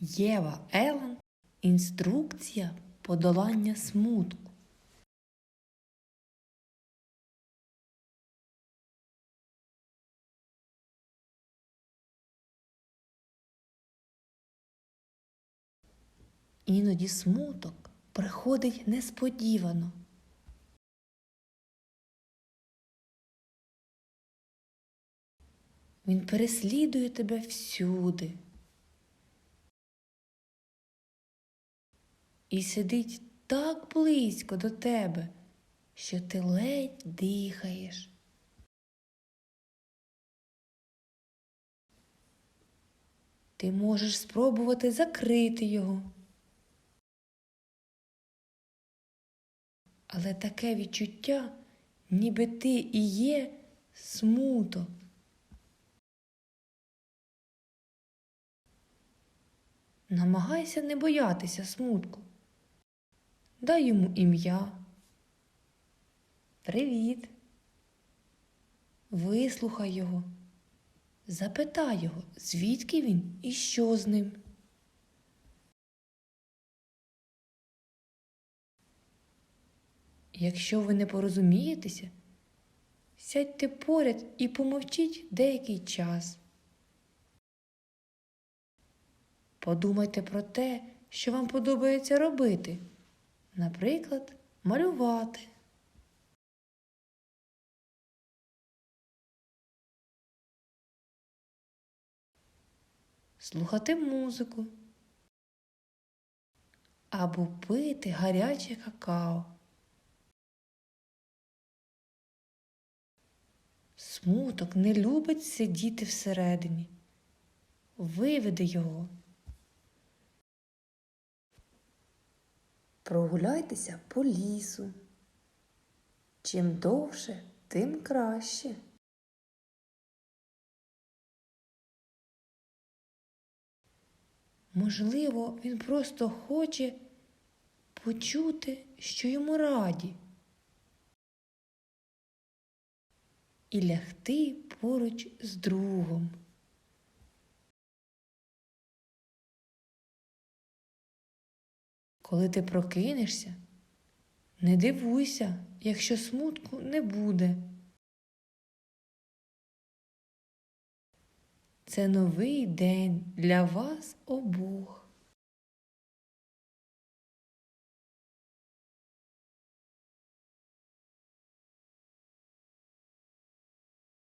Єва Елен Інструкція подолання смутку. Іноді смуток приходить несподівано. Він переслідує тебе всюди. І сидить так близько до тебе, що ти ледь дихаєш. Ти можеш спробувати закрити його. Але таке відчуття, ніби ти і є смуток. Намагайся не боятися смутку. Дай йому ім'я. Привіт. Вислухай його. Запитай його, звідки він і що з ним. Якщо ви не порозумієтеся, сядьте поряд і помовчіть деякий час. Подумайте про те, що вам подобається робити, наприклад, малювати. Слухати музику або пити гаряче какао. Смуток не любить сидіти всередині. Виведи його. Прогуляйтеся по лісу. Чим довше, тим краще. Можливо, він просто хоче почути, що йому раді, і лягти поруч з другом. Коли ти прокинешся, не дивуйся, якщо смутку не буде. Це новий день для вас обох.